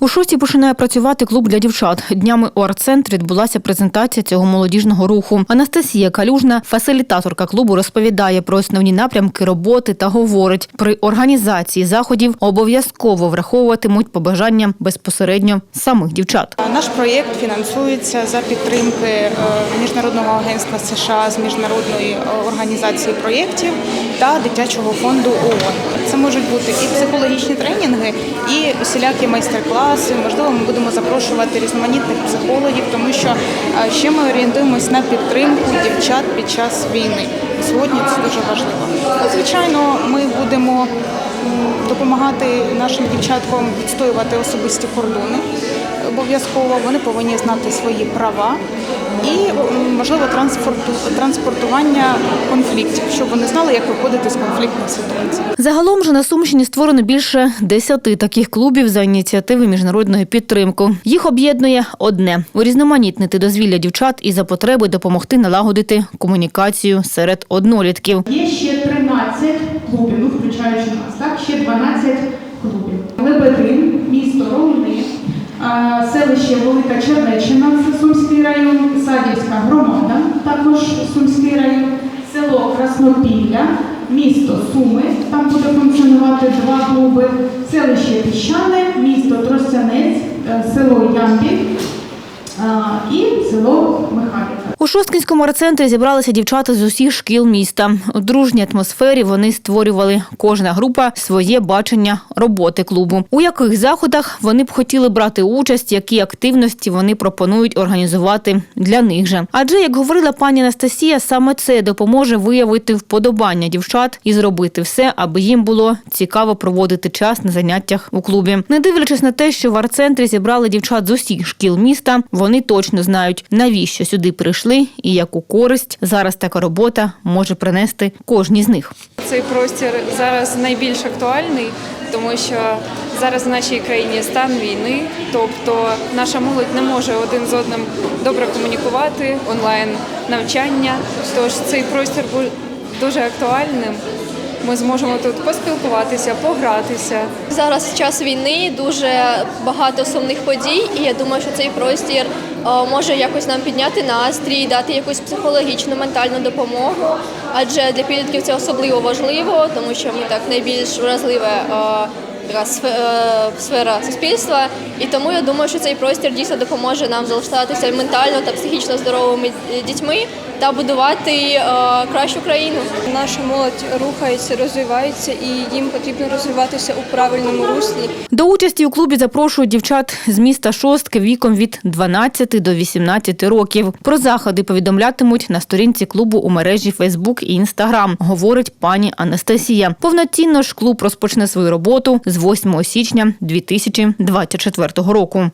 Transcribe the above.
У шостій починає працювати клуб для дівчат. Днями у арт-центрі відбулася презентація цього молодіжного руху. Анастасія Калюжна, фасилітаторка клубу, розповідає про основні напрямки роботи та говорить, при організації заходів обов'язково враховуватимуть побажання безпосередньо самих дівчат. Наш проєкт фінансується за підтримки е, Міжнародного агентства США з міжнародної е, організації проєктів та дитячого фонду ООН. Це можуть бути і психологічні тренінги, і усілякі майстер-класи. Можливо, ми будемо запрошувати різноманітних психологів, тому що е, ще ми орієнтуємось на підтримку дівчат під час війни. Сьогодні це дуже важливо. Звичайно, ми будемо допомагати нашим дівчаткам відстоювати особисті кордони. Обов'язково вони повинні знати свої права і можливо транспорту транспортування конфліктів, щоб вони знали, як виходити з конфліктних ситуацій. Загалом же на Сумщині створено більше десяти таких клубів за ініціативи міжнародної підтримки. Їх об'єднує одне урізноманітнити дозвілля дівчат і за потреби допомогти налагодити комунікацію серед однолітків. Є ще 13 клубів, ну включаючи нас? Ще 12 клубів. Лебедин, місто Ромни, селище Велика Чернеччина, це Сумський район, Садівська громада, також Сумський район, село Краснопілля, місто Суми, там буде функціонувати два клуби, селище Піщане, місто Тростянець, е, село а, і село Михайлівка. У Шосткінському арт-центрі зібралися дівчата з усіх шкіл міста. У дружній атмосфері вони створювали кожна група своє бачення роботи клубу. У яких заходах вони б хотіли брати участь, які активності вони пропонують організувати для них же. Адже, як говорила пані Анастасія, саме це допоможе виявити вподобання дівчат і зробити все, аби їм було цікаво проводити час на заняттях у клубі. Не дивлячись на те, що в арт-центрі зібрали дівчат з усіх шкіл міста, вони точно знають, навіщо сюди прийшли і яку користь зараз така робота може принести кожній з них. Цей простір зараз найбільш актуальний, тому що зараз в нашій країні стан війни, тобто наша молодь не може один з одним добре комунікувати, онлайн навчання. Тож цей простір був дуже актуальним. Ми зможемо тут поспілкуватися, погратися. Зараз час війни, дуже багато сумних подій, і я думаю, що цей простір е, може якось нам підняти настрій, дати якусь психологічну, ментальну допомогу. Адже для підлітків це особливо важливо, тому що ми так найбільш вразливе. Така е, сфера суспільства, і тому я думаю, що цей простір дійсно допоможе нам залишатися ментально та психічно здоровими дітьми та будувати е, кращу країну. Наша молодь рухається, розвивається, і їм потрібно розвиватися у правильному руслі. До участі у клубі запрошують дівчат з міста Шостки віком від 12 до 18 років. Про заходи повідомлятимуть на сторінці клубу у мережі Фейсбук і Інстаграм, говорить пані Анастасія. Повноцінно ж клуб розпочне свою роботу з 8 січня 2024 року.